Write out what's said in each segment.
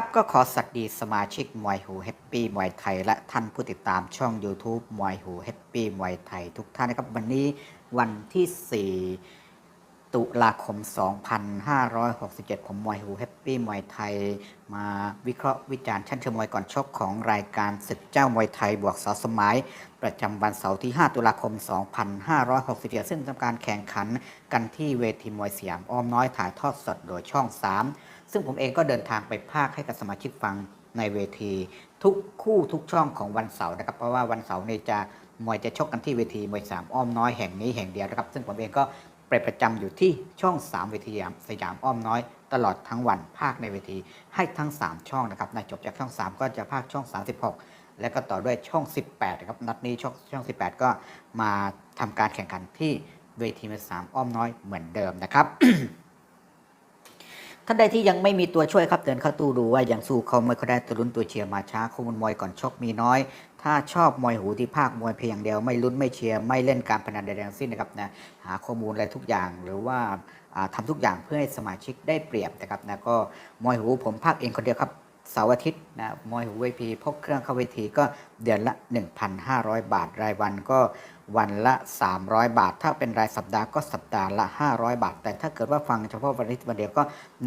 ครับก็ขอสวัสดีสมาชิกมวยหูแฮปปี้มวยไทย และท่านผู้ติดตามช่อง YouTube มวยหูแฮปปี้มวยไทยทุกท่านนะครับ วันนี้วันที่ 4 ตุลาคม 2567 ผมมวยหูแฮปปี้มวยไทย มาวิเคราะห์วิจารณ์ชั้นเชิงมวยก่อนชกของรายการศึกเจ้ามวยไทยบวกสอสมัย ประจำวันเสาร์ที่ 5 ตุลาคม 2567 ซึ่งทำการแข่งขันกันที่เวทีมวยสยามอ้อมน้อยถ่ายทอดสดโดยช่อง 3 ซึ่งผมเองก็เดินทางไปภาคให้กับสมาชิกฟังในเวที ทุกคู่ทุกช่องของวันเสาร์นะครับ เพราะว่าวันเสาร์นี่ยจะมวยจะชกกันที่เวทีมวยสามอ้อมน้อยแห่งนี้แห่งเดียวนะครับ ซึ่งผมเองก็ ไปประจำอยู่ที่ช่อง 3 เวทีสยามอ้อมน้อย ตลอดทั้งวันภาคในเวที ให้ทั้ง 3 ช่องนะครับในจบจากช่อง 3 ก็จะภาคช่อง 36 แล้วก็ต่อด้วยช่อง 18นะครับนัดนี้ช่องช่อง 18 ก็มาทำการแข่งขันที่เวทีมวยสามอ้อมน้อยเหมือนเดิมนะครับท่านใดที่ยังไม่มีตัวช่วยครับเดินเข้าตู้ดูว่ายังสู้เขาไม่ค่อยได้ตัวลุ้นตัวเชียร์มาช้าข้อมูลมวยก่อนชกมีน้อย ถ้าชอบมวยหูที่ภาคมวยเพียงเดียวไม่ลุ้นไม่เชียร์ไม่เล่นการพนันใดๆทั้งสิ้นนะครับนะหาข้อมูลอะไรทุกอย่างหรือว่าทำาทุกอย่างเพื่อให้สมาชิกได้เปรียบนะครับนะก็มวยหูผมภาคเองคนเดียวครับเสาร์อาทิตย์นะมวยหูเวทีพกเครื่องเข้าเวทีก็เดือนละ 1,500 บาทรายวันก็วันละ 300 บาท ถ้าเป็นรายสัปดาห์ก็สัปดาห์ละ 500 บาท แต่ถ้าเกิดว่าฟังเฉพาะวันอาทิตย์วันเดียวก็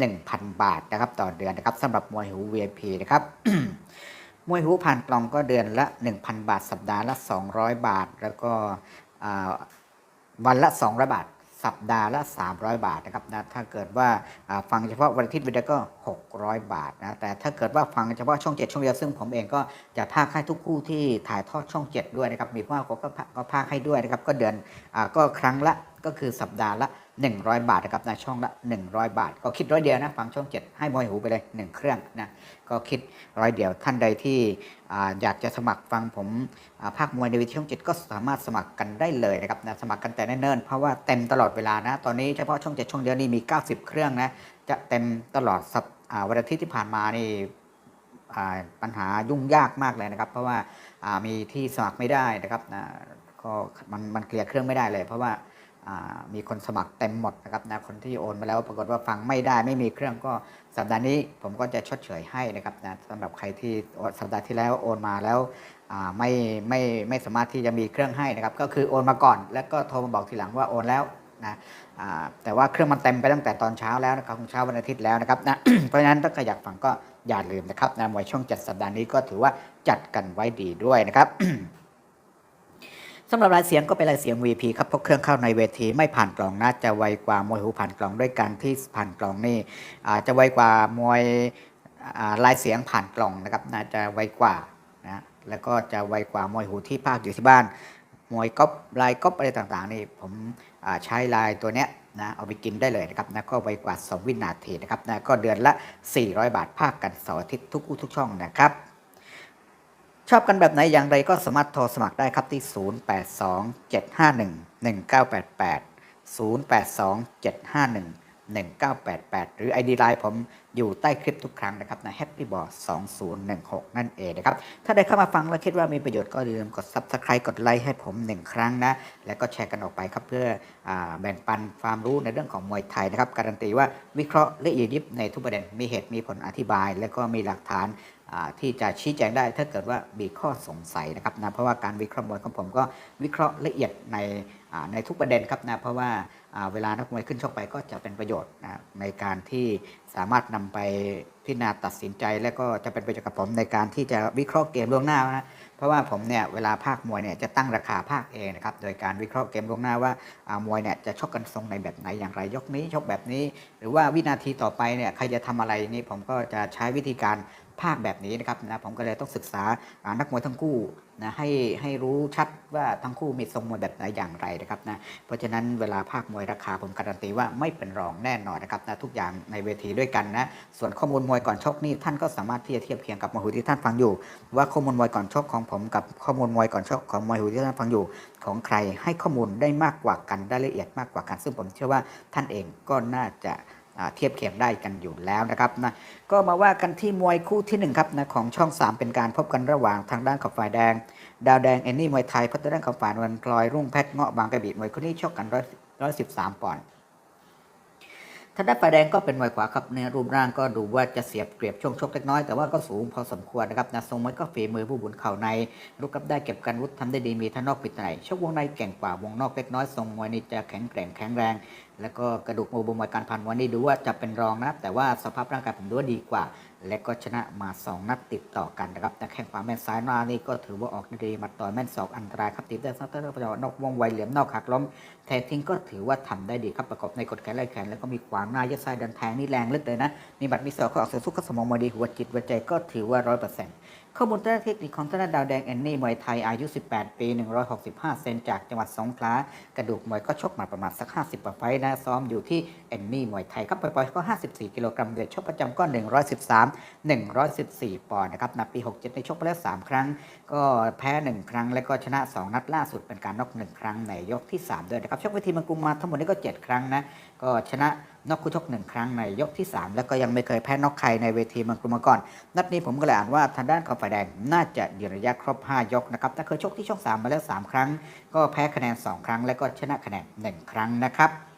1,000 บาทนะครับต่อเดือนนะครับสำหรับมวยหู VIP นะครับ มวยหูผ่านกล่องก็เดือนละ 1,000 บาท สัปดาห์ละ 200 บาท แล้วก็วันละ 200 บาท สัปดาห์ละ 300 บาทนะครับนะถ้าเกิดว่าฟังเฉพาะวันอาทิตย์วันเดียวก็ 600 บาทนะแต่ถ้าเกิดว่าฟังเฉพาะช่อง 7 ช่องเดียวซึ่งผมเองก็จะพากให้ทุกคู่ที่ถ่ายทอดช่อง 7 ด้วยนะครับมีพ่อก็ก็ก็พากให้ด้วยนะครับก็เดือนอก็ครั้งละก็คือสัปดาห์ละ100 บาทนะครับนะช่องละ 100 บาท ก็คิดร้อยเดียวนะฟังช่อง 7 ให้มวยหูไปเลย 1 เครื่องนะก็คิดร้อยเดียวท่านใดที่อ่อยากจะสมัครฟังผมภาคมวยในวิทยช่อง 7 ก็สามารถสมัครกันได้เลยนะครับนะสมัครกันแต่เนิ่นๆเพราะว่าเต็มตลอดเวลานะตอนนี้เฉพาะช่อง 7 ช่องเดียวนี่มี 90 เครื่องนะจะเต็มตลอดสัปอาวันอาทิตย์ที่ผ่านมานี่ปัญหายุ่งยากมากเลยนะครับ เพราะว่ามีที่สมัครไม่ได้นะครับนะก็มันมันเคลียร์เครื่องไม่ได้เลย เพราะว่า มีคนสมัครเต็มหมดนะครับนะคนที่โอนมาแล้วปรากฏว่าฟังไม่ได้ไม่มีเครื่องก็สัปดาห์นี้ผมก็จะชดเชยให้นะครับนะสำหรับใครที่สัปดาห์ที่แล้วโอนมาแล้วไม่ไม่ไม่สามารถที่จะมีเครื่องให้นะครับ ก็คือโอนมาก่อน แล้วก็โทรมาบอกทีหลังว่าโอนแล้วนะแต่ว่าเครื่องมันเต็มไปตั้งแต่ตอนเช้าแล้วนะครับของเช้าวันอาทิตย์แล้วนะครับนะเพราะฉะนั้นถ้าใครอยากฟังก็อย่าลืมนะครับนะมวยช่วงจัดสัปดาห์นี้ก็ถือว่าจัดกันไว้ดีด้วยนะครับ สำหรับรายเสียงก็เป็นรายเสียง VP ครับเพราะเครื่องเข้าในเวทีไม่ผ่านกล่องนะจะไวกว่ามวยหูผ่านกล่องด้วยการที่ผ่านกล่องนี่อาจะไวกว่ามวยลายเสียงผ่านกล่องนะครับน่าจะไวกว่านะแล้วก็จะไวกว่ามวยหูที่ภาคอยู่ที่บ้าน มวยก๊อปลายก๊อปอะไรต่างๆ นี่ผมใช้ลายตัวเนี้ยนะเอาไปกินได้เลยนะครับนะก็ไวกว่า 2 วินาทีนะครับนะก็เดือนละ 400 บาทภาคกันเสาร์อาทิตย์ทุกทุกช่องนะครับ ชอบกันแบบไหนอย่างไรก็สามารถโทรสมัครได้ครับที่ 0827511988 0827511988 หรือ ID Line ผมอยู่ใต้คลิปทุกครั้งนะครับนะ Happy b o a 2016 นั่นเองนะครับ ถ้าได้เข้ามาฟังแล้วคิดว่ามีประโยชน์ก็อย่าลืมกด Subscribe กดไลค์ให้ผม 1 ครั้งนะ แล้วก็แชร์กันออกไปครับเพื่ออแบ่งปันความรู้ในเรื่องของมวยไทยนะครับ การันตีว่าวิเคราะห์ละเอียดยิบในทุกประเด็นมีเหตุมีผลอธิบาย และก็มีหลักฐาน ที่จะชี้แจงได้ถ้าเกิดว่ามีข้อสงสัยนะครับนะเพราะว่าการวิเคราะห์มวยของผมก็วิเคราะห์ละเอียดในในทุกประเด็นครับนะเพราะว่าเวลานักมวยขึ้นชกไปก็จะเป็นประโยชน์นะในการที่สามารถนำไปพิจารณาตัดสินใจ และก็จะเป็นประโยชน์กับผมในการที่จะวิเคราะห์เกมล่วงหน้านะเพราะว่าผมเนี่ยเวลาภาคมวยเนี่ยจะตั้งราคาภาคเองนะครับโดยการวิเคราะห์เกมล่วงหน้าว่าอ่ามวยเนี่ยจะชกกันทรงในแบบไหนอย่างไรยกนี้ชกแบบนี้ หรือว่าวินาทีต่อไปเนี่ยใครจะทำอะไรนี่ผมก็จะใช้วิธีการ ภาคแบบนี้นะครับนะผมก็เลยต้องศึกษานักมวยทั้งคู่นะให้ให้รู้ชัดว่าทั้งคู่มีทรงมวยแบบไหนอย่างไรนะครับนะเพราะฉะนั้นเวลาภาคมวยราคาผมการันตีว่าไม่เป็นรองแน่นอนนะครับนะทุกอย่างในเวทีด้วยกันนะส่วนข้อมูลมวยก่อนชกนี่ท่านก็สามารถที่จะเทียบเคียงกับมวยหูที่ท่านฟังอยู่ ว่าข้อมูลมวยก่อนชกของผมกับข้อมูลมวยก่อนชกของมวยหูที่ท่านฟังอยู่ ของใครให้ข้อมูลได้มากกว่ากันได้ละเอียดมากกว่ากัน ซึ่งผมเชื่อว่าท่านเองก็น่าจะ เทียบเคียงได้กันอยู่แล้วนะครับนะก็มาว่ากันที่มวยคู่ที่หนึ่งครับนะของช่อง 3 เป็นการพบกันระหว่างทางด้านของฝ่ายแดง ดาวแดงเอนนี่มวยไทยพัฒด้านของฝ่ายนวลพลอยรุ่งแพทย์เงาะบางกระบี่มวยคู่นี้ชกกันร้อยร้อยสิบสามปอนด์ ทางด้านฝ่ายแดงก็เป็นมวยขวาครับในรูปร่างก็ดูว่าจะเสียบเปรียบช่วงชกเล็กน้อยแต่ว่าก็สูงพอสมควรนะครับนะทรงมวยก็ฝีมือผู้บุญเข่าในลุกกับได้เก็บกันวุฒิทำได้ดีมีทั้งนอกปิดในชกวงในแก่งกว่าวงนอกเล็กน้อยทรงมวยนี่จะแข็งแกร่งแข็งแรง แล้วก็กระดูกมวยบมวยการพันวันนี้ดูว่าจะเป็นรองนะแต่ว่าสภาพร่างกายผมดูว่าดีกว่า และก็ชนะมา 2 นัดติดต่อกันนะครับแต่แข้งขวาแม่นซ้ายหน้านี่ก็ถือว่าออกดีมาต่อยแม่นศอกอันตรายครับติดได้ซัตเตอร์ประจนอกวงไวเหลี่ยมนอกหักล้มแททิ้งก็ถือว่าทำได้ดีครับประกอบในกดแขนไล่แขนแล้วก็มีขวางหน้ายัดไส้ดันแทงนี่แรงเลึกเลยนะมีบัตรมีสอกก็ออกเสียสู้ก็สมองมาดีหัวจิตหัวใจก็ถือว่าร้อยเปอร์เซ็นต์ ข้อมูลด้านเทคนิคของทางด้าดาวแดงแอนนี่มวยไทยอายุ 18 ปี 165 เซนจากจังหวัดสงขลากระดูกมวยก็ชกมาประมาณสัก 50กว่าไฟนะซ้อมอยู่ที่แอนนี่มวยไทยครับปล่อยๆก็ 54 กิโลกรัมเวทชกประจำก็ 113 114 ปอนด์นะครับนับปี 67 ในชกไปแล้ว 3 ครั้ง ก็แพ้ 1 ครั้ง แล้วก็ชนะ 2 นัดล่าสุดเป็นการน็อก 1 ครั้งในยกที่ 3 ด้วยนะครับชกเวทีมังกรมาทั้งหมดนี้ก็ 7 ครั้งนะก็ชนะ นอกคู่ชก1ครั้งในยกที่ 3 แล้วก็ยังไม่เคยแพ้นอกใครในเวทีเมังกรุงมาก่อน นัดนี้ผมก็เลยอ่านว่าทางด้านของฝ่ายแดงน่าจะยืนระยะครบ 5 ยกนะครับ แต่เคยชกที่ช่อง 3 มาแล้ว 3 ครั้ง ก็แพ้คะแนน 2 ครั้ง แล้วก็ชนะคะแนน 1 ครั้งนะครับ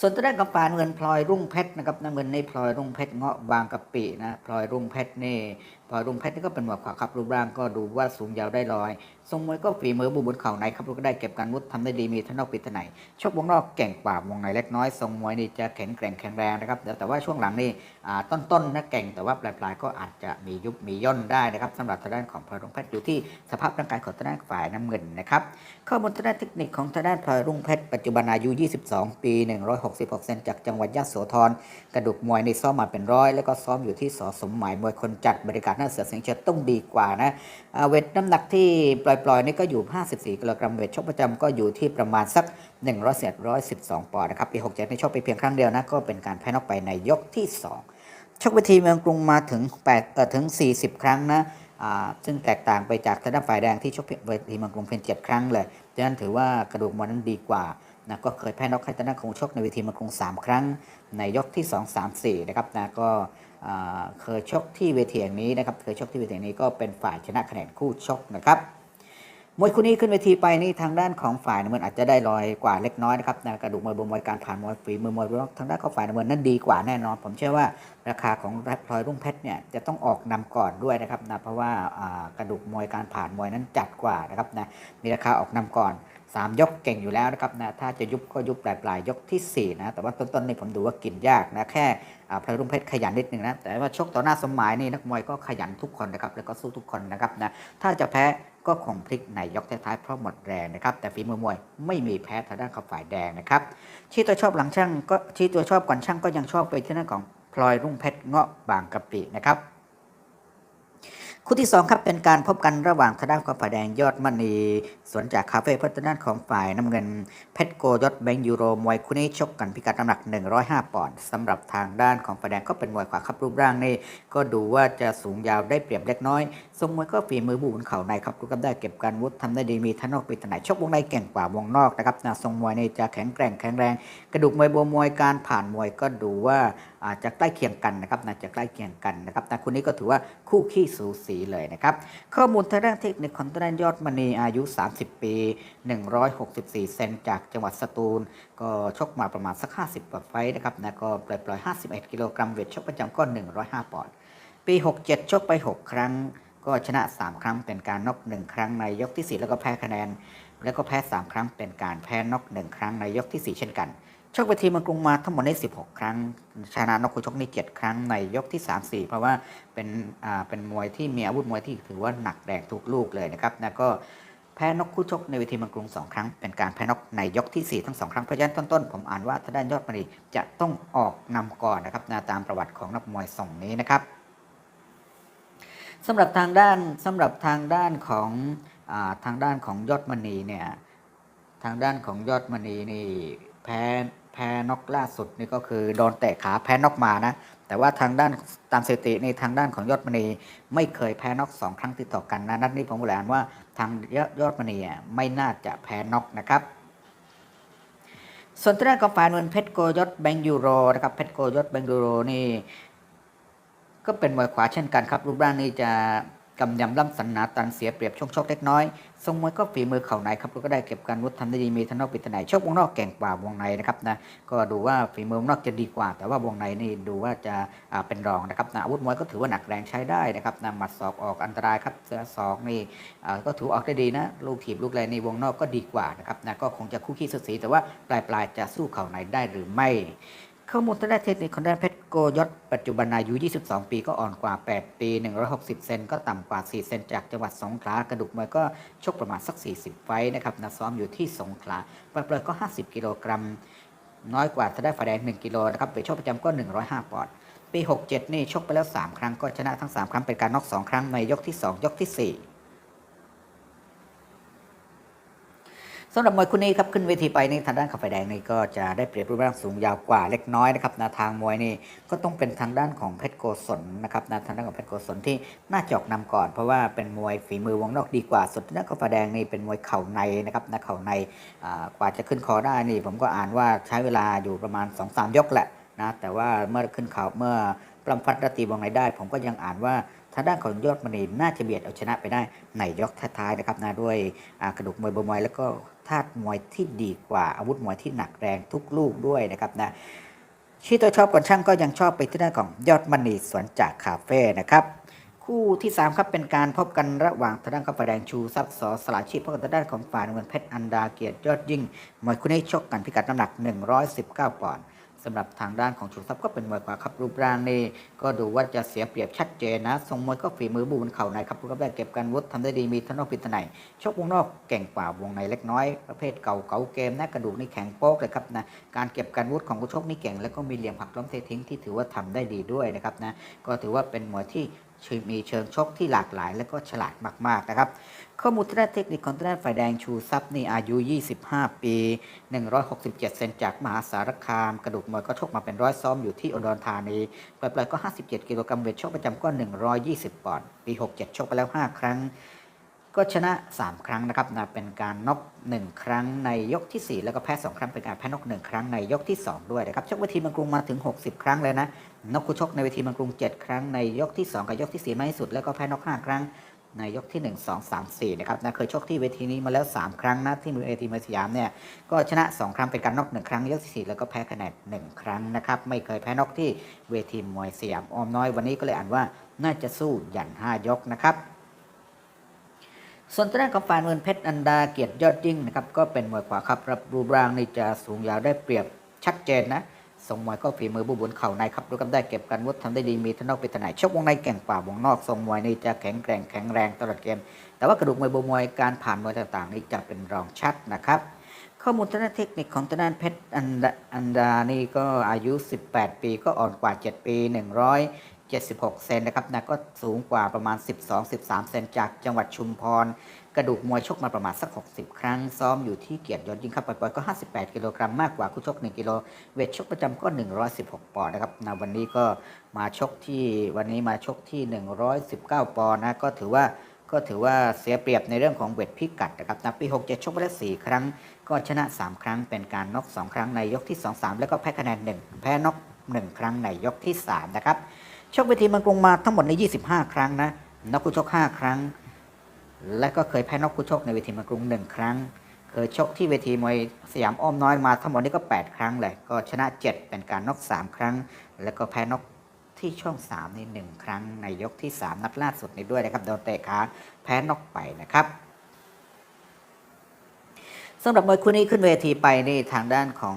ส่วนตัวด้านกับปานเงินพลอยรุ่งเพชรนะครับน้ำเงินในพลอยรุ่งเพชรเงาะบางกะปินะพลอยรุ่งเพชรนี่พลอยรุ่งเพชรนี่ก็เป็นหมวกขวาครับรูปร่างก็ดูว่าสูงยาวได้ลอยทรงมวยก็ฝีมือบุบุญเข่าในครับลูกก็ได้เก็บการมุดทำได้ดีมีทั้งนอกปิดทั้งในชกวงนอกเก่งกว่าวงในเล็กน้อยทรงมวยนี่จะแข็งแกร่งแข็งแรงนะครับแต่ว่าช่วงหลังนี่ ต้นๆนะเก่งแต่ว่าปลายๆ ก็อาจจะมียุบมีย่นได้นะครับสำหรับทางด้านของพลอยรุ่งเพชรอยู่ที่สภาพร่างกายของทางด้านฝ่ายน้ำเงินนะครับข้อมูลทางด้านเทคนิคของทางด้านพลอยรุ่งเพชรปัจจุบันอายุ 22 ปี 166 เซนจากจังหวัดยะโสธรกระดูกมวยในซ้อมมาเป็นร้อยแล้วก็ซ้อมอยู่ที่สอสมหมายมวยคนจัดบริการหน้าเสือเสียงเชิดต้องดีกว่านะเวทน้ำหนักที่ปล่อยๆนี่ก็อยู่ 54 กิโลกรัมเวทชกประจำก็อยู่ที่ประมาณสัก100-112ปอนด์นะครับปี67ในชกไปเพียงครั้งเดียวนะก็เป็นการแพ้นอกไปในยกที่ 2 ชกเวทีเมืองกรุงมาถึง8เอ่อถึง 40 ครั้งนะซึ่งแตกต่างไปจากทางด้านฝ่ายแดงที่ชกเวทีเมืองกรุงเพียง7ครั้งเลยดังนั้นถือว่ากระดูกมวยนั้นดีกว่านะก็เคยแพ้นอกให้ทางด้านของชกในเวทีเมืองกรุง 3 ครั้ง ในยกที่ 2 3 4นะครับนะก็เคยชกที่เวทีแห่งนี้นะครับเคยชกที่เวทีแห่งนี้ก็เป็นฝ่ายชนะคะแนนคู่ชกนะครับ มวยคู่นี้ขึ้นเวทีไปนี่ทางด้านของฝ่ายน้ำเงินอาจจะได้ลอยกว่าเล็กน้อยนะครับกระดูกมวยบนมวยการผ่านมวยฝีมือมวยรอบทางด้านของฝ่ายน้ำเงินนั้นดีกว่าแน่นอน ผมเชื่อว่าราคาของแรปพลอยรุ่งเพชรเนี่ยจะต้องออกนำก่อนด้วยนะครับนะเพราะว่ากระดูกมวยการผ่านมวยนั้นจัดกว่านะครับนะมีราคาออกนำก่อน3 ยกเก่งอยู่แล้วนะครับนะถ้าจะยุบก็ยุบปลายปลายๆยกทีสี่ 4 นะ แต่ว่าต้นๆนี่ผมดูว่ากินยากนะ แค่พลรุ่งเพชรขยันนิดนึงนะ แต่ว่าชกต่อหน้าสมหมายนี่นักมวยก็ขยันทุกคนนะครับ แล้วก็สู้ทุกคนนะครับนะ ถ้าจะแพ้ ก็คงพลิกในยกท้ายๆเพราะหมดแรงนะครับ แต่ฝีมือมวยไม่มีแพ้ทางด้านของฝ่ายแดงนะครับ ที่ตัวชอบหลังช่างก็ที่ตัวชอบก่อนช่างก็ยังชอบไปที่ด้านของพลอยรุ่งเพชรเงาะบางกะปินะครับคู่ที่สองครับเป็นการพบกันระหว่างทางด้านของฝ่ายแดงยอดมณีสวนจากคาเฟ่เพื่อทางด้านของฝ่ายน้ำเงินเพชรโกยศแบงค์ยูโรมวยคู่นี้ชกกันพิกัดน้ำหนัก 105 ปอนด์สำหรับทางด้านของฝ่ายแดงก็เป็นมวยขวาครับรูปร่างนี่ก็ดูว่าจะสูงยาวได้เปรียบเล็กน้อย ทรงมวยก็ฝีมือบูบนเข่าในครับรูปกำได้เก็บการวุฒิทำได้ดีมีทั้งนอกปีถนัดชกวงในเก่งกว่าวงนอกนะครับนะทรงมวยในจะแข็งแกร่งแข็งแรง กระดูกมวยบวมวยการผ่านมวยก็ดูว่าอาจจะใกล้เคียงกันนะครับน่าจะใกล้เคียงกันนะครับแต่คนนี้ก็ถือว่าคู่ขี้สูสีเลยนะครับ ข้อมูลทางด้านเทคนิคของทางด้านยอดมณีอายุ 30 ปี 164 เซนจากจังหวัดสตูล ก็ชกมาประมาณสัก 50กว่าไฟต์นะครับนะก็ปล่อยๆ51 กิโลกรัมเวทชกประจำก็ 105 ปอนด์ ปี 67 ชกไป 6 ครั้ง ก็ชนะ 3 ครั้งเป็นการน็อก1 ครั้งในยกที่ 4 แล้วก็แพ้คะแนน แล้วก็แพ้ 3 ครั้งเป็นการแพ้น็อก1ครั้งในยกที่ 4 เช่นกันชกไปทีมเมืองกรุงมาทั้งหมดได้ 16 ครั้ง ชนะนกคู่ชกนี่7ครั้งในยกที่ 3 4 เพราะว่าเป็นอ่าเป็นมวยที่มีอาวุธมวยที่ถือว่าหนักแรงทุกลูกเลยนะครับแล้วก็แพ้นกคู่ชกในเวทีเมืองกรุง2ครั้ง เป็นการแพ้นกในยกที่ 4 ทั้ง2ครั้งเพราะฉะนั้นต้นๆผมอ่านว่าทางด้านยอดมณีจะต้องออกนำก่อนนะครับนะตามประวัติของนักมวยส่งนี้นะครับ สำหรับทางด้านสำหรับทางด้านของอทางด้านของยอดมณีเนี่ยทางด้านของยอดมณีนี่แพ้แพ้นอกล่าสุดนี่ก็คือโดนเตะขาแพ้นอกมานะแต่ว่าทางด้านตามสถิติในทางด้านของยอดมณีไม่เคยแพ้นอกสองครั้งติดต่อกันนะนัดนี้ผมบอกแล้วว่าทางยอดยอดมณีไม่น่าจะแพ้นอกนะครับส่วนทางด้านของฝ่ายนวลเพชรโกยศแบงยูโรนะครับเพชรโกยศแบงยูโรนี่ ก็เป็นมวยขวาเช่นกันครับ รูปร่างนี่จะกำยำล่ำสันหนาตันเสียเปรียบช่วงชกเล็กน้อยทรงมวยก็ฝีมือเข่าในครับก็ได้เก็บการวุฒิทำได้ดีมีทันอกปิดทั้งในชกวงนอกเก่งกว่าวงในนะครับนะก็ดูว่าฝีมือวงนอกจะดีกว่า แต่ว่าวงในนี่ดูว่าจะเป็นรองนะครับนะอาวุธมวยก็ถือว่าหนักแรงใช้ได้นะครับนะหมัดศอกออกอันตรายครับเสือศอกนี่ก็ถือออกได้ดีนะลูกถีบลูกแรงในวงนอกก็ดีกว่านะครับนะก็คงจะคู่ขี้สุดสีแต่ว่าปลายปลายๆจะสู้เข่าในได้หรือไม่ข้อมูลทางด้านเทคนิคของด้านเพชร โกยศปัจจุบันอายุ 22 ปีก็อ่อนกว่า 8 ปี 160 เซนก็ต่ำกว่า 4 เซนจากจังหวัดสงขลากระดูกมวยก็ชกประมาณสัก 40 ไฟนะครับนะซ้อมอยู่ที่สงขลาปล่อยๆก็ 50 กิโลกรัม น้อยกว่าทางด้ฝ่ายแดง 1 กิโลนะครับไปชกประจำก็ 105 ปอนด์ปี 67 นี่ชกไปแล้ว 3 ครั้งก็ชนะทั้ง 3 ครั้งเป็นการน็อก2ครั้งในยกที่ 2 ยกที่ 4ำหรับมวยคู่นี้ครับขึ้นเวทีไปในทางด้านขาวไฟแดงนี่ก็จะได้เปรียบรูปร่างสูงยาวกว่าเล็กน้อยนะครับนะทางมวยนี่ก็ต้องเป็นทางด้านของเพชรโกศลนะครับนะทางด้านของเพชรโกศลที่น่าจอกนำก่อน เพราะว่าเป็นมวยฝีมือวงนอกดีกว่าส่วนทางด้านขาวไฟแดงนี่เป็นมวยเข่าในนะครับนะเข่าในกว่าจะขึ้นคอได้นี่ ผมก็อ่านว่าใช้เวลาอยู่ประมาณ 2-3 ยกแหละนะแต่ว่าเมื่อขึ้นเขาเมื่อปล้ำฟัดรตีวงในได้ ผมก็ยังอ่านว่าทางด้านของยอดมณีน่าจะเบียดเอาชนะไปได้ในยกท้ายๆนะครับนะด้วยกระดูกมวยบมวยแล้วก็ ธาตุมวยที่ดีกว่าอาวุธมวยที่หนักแรงทุกลูกด้วยนะครับนะชี้ตัวชอบก่อนช่างก็ยังชอบไปที่ด้านของยอดมณีสวนจากคาเฟ่นะครับคู่ที่ 3 ครับ เป็นการพบกันระหว่างทางด้านข้าวไฟแดงชูซับสอสลาชีพพบกับทางด้านของฝ่ายน้ำเงินเพชรอันดาเกียรติยอดยิ่งมวยคู่นี้ชกกันพิกัดน้ำหนัก 119ปอนด์ สำหรับทางด้านของชูทรัพย์ก็เป็นมวยกว่าครับรูปร่างนี่ก็ดูว่าจะเสียเปรียบชัดเจนนะทรงมวยก็ฝีมือบูนเข่าในครับผู้กับเก็บการวุฒิทำได้ดีมีทั้งนอกปิดทั้งในชกวงนอกเก่งกว่าวงในเล็กน้อย ประเภทเก่าเก่าเกมนะกระดูกนี่แข็งโป๊กเลยครับนะการเก็บการวุฒิของผู้ชกนี่เก่ง แล้วก็มีเหลี่ยมผักล้มเททิ้งที่ถือว่าทำได้ดีด้วยนะครับนะก็ถือว่าเป็นมวยที่มีเชิงชกที่หลากหลาย และก็ฉลาดมากๆนะครับ ข้อมูลทางด้านเทคนิคของทางด้านฝ่ายแดงชูทรัพย์นี่อายุ 25 ปี 167 เซนจากมหาสารคาม กระดูกมวยก็ชกมาเป็นร้อยซ้อมอยู่ที่อุดรธานีปล่อยๆก็ 57 กิโลกรัมเวทชกประจำก็ 120 ปอนด์ปี 67 ชกไปแล้ว 5 ครั้ง ก็ชนะ 3 ครั้งนะครับนะเป็นการน็อก1 ครั้งในยกที่ 4 แล้วก็แพ้ 2 ครั้งเป็นการแพ้น็อก1ครั้งในยกที่ 2 ด้วยนะครับชกเวทีมืองกรุงมาถึง 60 ครั้งเลยนะนกคู่ชกในเวทีมืองกรุง 7 ครั้งในยกที่ 2 กับยกที่4ไม่สุดแล้วก็แพ้น็อก5ครั้ง ในยกที่ 1 2 3 4 นะครับนะเคยชกที่เวทีนี้มาแล้ว 3 ครั้งนะที่มือเอทีมสยามเนี่ยก็ชนะ 2 ครั้งเป็นการน็อก1ครั้งยกที่4แล้วก็แพ้คะแนน1ครั้งนะครับไม่เคยแพ้น็อกที่เวทีมวยสยามออมน้อยวันนี้ก็เลยอ่านว่าน่าจะสู้หยัน5ยกนะครับส่วนทางด้านของฝ่ายเงินเพชรอันดาเกียรติยอดยิ่งนะครับก็เป็นมวยขวาครับรับรูปร่างนี่จะสูงยาวได้เปรียบชัดเจนนะ ทรงมวยก็ฝีมือบุบุนเข่าในครับดูกันได้เก็บกันวุฒิทำได้ดีมีทั้งนอกเป็นทนายชกวงในแก่งกว่าวงนอกทรงมวยนี่จะแข็งแกร่งแข็งแรงตลอดเกม แต่ว่ากระดูกมวยบุมวยการผ่านมวยต่างๆ นี่จะเป็นรองชัดนะครับข้อมูลทางด้านเทคนิคของทางด้านเพชรอันดาอันดานี่ก็อายุ 18 ปีก็อ่อนกว่า 7 ปี 76 เซนนะครับนะก็สูงกว่าประมาณ 12-13 เซนจากจังหวัดชุมพร กระดูกมวยชกมาประมาณสัก 60 ครั้ง ซ้อมอยู่ที่เกียรติยศยิ่งครับปล่อยๆก็ 58 กิโลกรัมมากกว่าคู่ชก 1 กิโล เวทชกประจำก็ 116 ปอนด์นะครับนะวันนี้ก็มาชกที่วันนี้มาชกที่ 119 ปอนด์นะก็ถือว่าก็ถือว่าเสียเปรียบในเรื่องของเวทพิกัดนะครับนะปี 67 ชกไปแล้ว4ครั้ง ก็ชนะ 3 ครั้ง เป็นการน็อก2 ครั้งในยกที่ 2 3 แล้วก็แพ้คะแนน 1 แพ้น็อก1 ครั้งในยกที่ 3 นะครับ ชกเวทีมังกรุงมาทั้งหมดใน 25 ครั้งนะน็อกคู่ชก 5 ครั้ง และก็เคยแพ้น็อกคู่ชกในเวทีมังกรุง1ครั้ง เคยชกที่เวทีมวยสยามอ้อมน้อยมาทั้งหมดนี่ก็ 8 ครั้งเลยก็ชนะ 7 เป็นการน็อก3 ครั้ง แล้วก็แพ้น็อกที่ช่อง 3 ใน 1 ครั้งในยกที่ 3 นัดล่าสุดนี้ด้วยนะครับโดนเตะขาแพ้น็อกไปนะครับสำหรับมวยคู่นี้ขึ้นเวทีไปนี่ทางด้านของ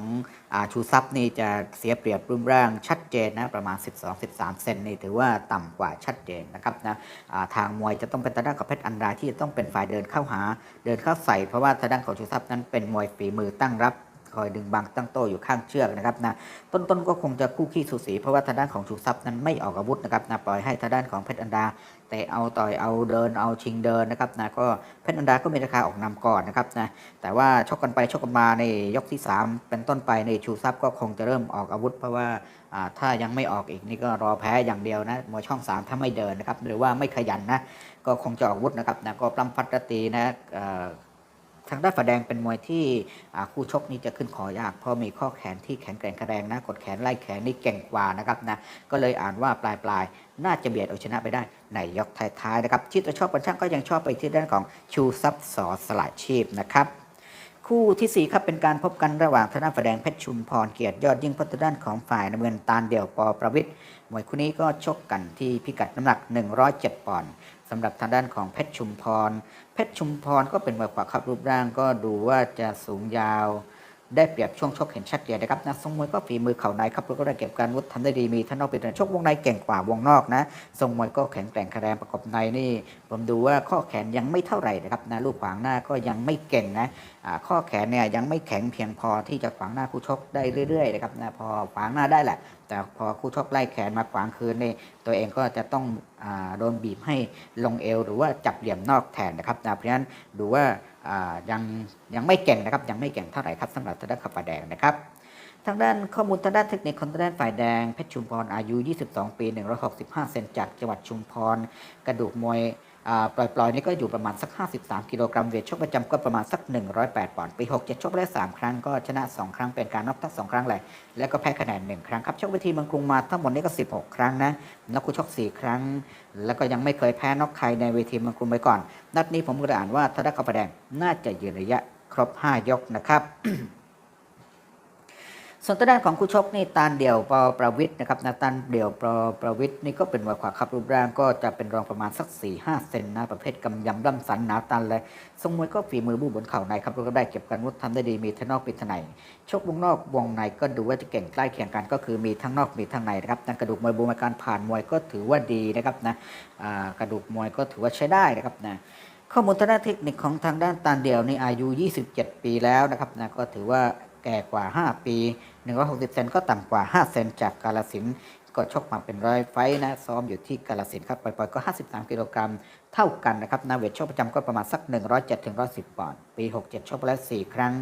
ชูซับนี่จะเสียเปรียบรูปร่างชัดเจนนะประมาณ 12-13 เซนนี่ถือว่าต่ำกว่าชัดเจนนะครับนะาทางมวยจะต้องเป็นทางด้านของเพชรอันดาที่จะต้องเป็นฝ่ายเดินเข้าหา เดินเข้าใส่เพราะว่าทางด้านของชูซับนั้นเป็นมวยฝีมือตั้งรับ คอยดึงบังตั้งโต้อยู่ข้างเชือกนะครับนะต้นๆก็คงจะคู่ขี้สูสี เพราะว่าทางด้านของชูซับนั้นไม่ออกอาวุธนะครับนะปล่อยให้ทางด้านของเพชรอันดาแต่เอาต่อยเอาเดินเอาชิงเดินนะครับนะก็เพชรอันดาก็มีราคาออกนำก่อนนะครับนะแต่ว่าชกกันไปชกกันมาในยกที่ 3 เป็นต้นไปในชูซับก็คงจะเริ่มออกอาวุธ เพราะว่าถ้ายังไม่ออกอีกนี่ก็รอแพ้อย่างเดียวนะมวยช่อง 3 ถ้าไม่เดินนะครับหรือว่าไม่ขยันนะก็คงจะออกอาวุธนะครับนะก็ปล้ำฟัดตีนะ ทางด้านฝ่ายแดงเป็นมวยที่คู่ชกนี่จะขึ้นคอยากเพราะมีข้อแขนที่แข็งแกร่งแข็งแรงนะกดแขนไล่แขนนี่เก่งกว่านะครับนะก็เลยอ่านว่าปลายปลายๆน่าจะเบียดเอาชนะไปได้ในยกท้ายๆนะครับที่ตัวชอบกันช่างก็ยังชอบไปที่ด้านของชูซับสอสละชีพนะครับคู่ทีสี่4ครับเป็นการพบกันระหว่างทางด้านฝ่ายแดงเพชรชุมพรเกียรติยอดยิ่งพัฒด้านของฝ่ายน้ำเงินตาลเดี่ยวปอประวิทย์มวยคู่นี้ก็ชกกันที่พิกัดน้ำหนัก 107 ปอนด์ สำหรับทางด้านของเพชรชุมพร เพชรชุมพรก็เป็นมวยขวาครับรูปร่างก็ดูว่าจะสูงยาว ได้เปรียบช่วงชกเห็นชัดเจนนะครับนะทรงมวยก็ฝีมือเข่าในครับแล้วก็ได้เก็บการวุฒิทำได้ดีมีท่านนอกเป็นชกวงในเก่งกว่าวงนอกนะทรงมวยก็แข็งแกร่งแข็งแรงประกอบในนี่ ผมดูว่าข้อแขนยังไม่เท่าไหร่นะครับนะลูกขวางหน้าก็ยังไม่เก่งนะข้อแขนเนี่ยยังไม่แข็งเพียงพอที่จะขวางหน้าคู่ชกได้เรื่อยๆนะครับนะพอขวางหน้าได้แหละ แต่พอคู่ชกไล่แขนมาขวางคืนนี่ตัวเองก็จะต้องอโดนบีบให้ลงเอว หรือว่าจับเหลี่ยมนอกแทนนะครับนะเพราะฉะนั้นดูว่า ยังยังไม่เก่งนะครับยังไม่เก่งเท่าไหร่ครับสำหรับทางด้านขับฝ่ายแดงนะครับทางด้านข้อมูลทางด้านเทคนิคของทางด้านฝ่ายแดงเพชรชุมพรอายุ 22 ปี 165 เซนจากจังหวัดชุมพร กระดูกมวย ปล่อยๆนี่ก็อยู่ประมาณสัก 53 กิโลกรัมเวทชกประจำก็ประมาณสัก 108 ปอนด์ปี67ชกได้ 3 ครั้งก็ชนะ 2 ครั้งเป็นการน็อกทั้ง2ครั้งเลย แล้วก็แพ้คะแนน 1 ครั้งครับชกเวทีเมืองกรุงมาทั้งหมดนี้ก็ 16 ครั้งนะนักคู่ชก 4 ครั้ง แล้วก็ยังไม่เคยแพ้น็อกใครในเวทีเมืองกรุงไปก่อน นัดนี้ผมก็ได้อ่านว่าทางด้านข้าวแดงน่าจะยืนระยะครบ 5 ยกนะครับ ส่วนทางด้านของคู่ชกนี่ตานเดี่ยวปอประวิทย์นะครับนาตานเดี่ยวปอประวิทย์นี่ก็เป็นมวยขวาครับรูปร่างก็จะเป็นรองประมาณสัก4ี่ห้าเซนนะประเภทกำยำร่ำสันหนาตันเลยทรงมวยก็ฝีมือบู้บนเข่าในครับก็ได้เก็บการวุฒิทำได้ดีมีทั้งนอกปิดทั้งในชกวงนอกวงในก็ดูว่าจะเก่งใกล้เคียงกันก็คือมีทั้งนอกมีทั้งในนะครับนั่นกระดูกมวยบูมการผ่านมวยก็ถือว่าดีนะครับนะกระดูกมวยก็ถือว่าใช้ได้นะครับนะข้อมูลทางด้านเทคนิคของทางด้านตานเดียวนี่อายุ 27 ปีแล้วนะครับนะก็ถือว่าแก่กว่า 5 ปี 160 เซนก็ต่ำกว่า 5 เซนจากกาลสินก็ชกมาเป็นร้อยไฟนะซ้อมอยู่ที่กาลสินครับปล่อยๆก็ 53 กิโลกรัมเท่ากันนะครับนาเวทชกประจำก็ประมาณสัก 107ถึง110ปอนด์ปี 67 ชกไปแล้ว 4 ครั้ง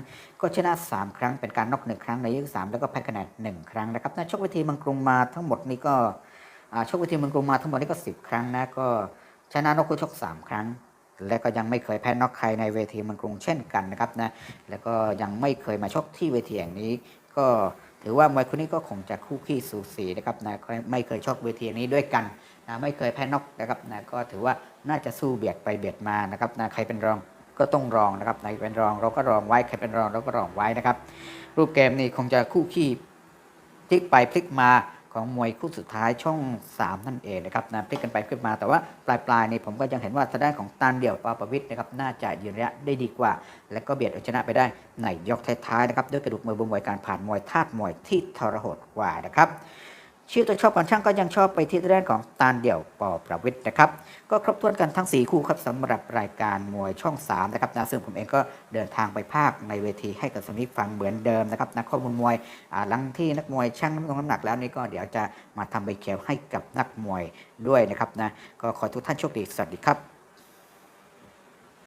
ก็ชนะ 3 ครั้งเป็นการน็อก 1 ครั้งในยก3แล้วก็แพ้คะแนน1 ครั้งนะครับนะชกเวทีเมังกรุงมาทั้งหมดนี้ก็ชกเวทีเมังกรุงมาทั้งหมดนี้ก็ 10 ครั้งนะก็ชนะนอกคู่ชก 3 ครั้งและก็ยังไม่เคยแพ้น็อกใครในเวทีเมืองกรุงเช่นกันนะครับนะ แล้วก็ยังไม่เคยมาชกที่เวทีแห่งนี้ ก็ถือว่ามวยคนนี้ก็คงจะคู่ขี้สูสีนะครับนะไม่เคยชกเวทีนี้ด้วยกันนะไม่เคยแพ้นอกนะครับนะก็ถือว่าน่าจะสู้เบียดไปเบียดมานะครับนะใครเป็นรองก็ต้องรองนะครับใครเป็นรองเราก็รองไว้ใครเป็นรองเราก็รองไว้นะครับ รูปเกมนี้คงจะคู่ขี้พลิกไปพลิกมา ของมวยคู่สุดท้ายช่อง 3 นั่นเองนะครับนะพลิกกันไปขึ้นมาแต่ว่าปลายปลายๆนี่ผมก็ยังเห็นว่าทางด้านของตานเดี่ยวปาประวิทย์นะครับน่าจะยืนระยะได้ดีกว่า และก็เบียดเอาชนะไปได้ในยกท้ายๆนะครับด้วยกระดูกมือบนมวยการผ่านมวยธาตุมวยที่ทรหดกว่านะครับ ชื่อตัวชอบก่อนช่างก็ยังชอบไปที่ด้านของตานเดี่ยวปอประวิทย์นะครับ ก็ครบถ้วนกันทั้ง 4 คู่ครับสำหรับรายการมวยช่อง 3 นะครับนะซึ่งผมเองก็เดินทางไปภาคในเวทีให้กับสมิฟังเหมือนเดิมนะครับนะข้อมูลมวยหลังที่นักมวยช่างน้ำหนักน้ำหนักแล้วนี่ก็เดี๋ยวจะมาทำใบเขียวให้กับนักมวยด้วยนะครับนะก็ขอทุกท่านโชคดีสวัสดีครับ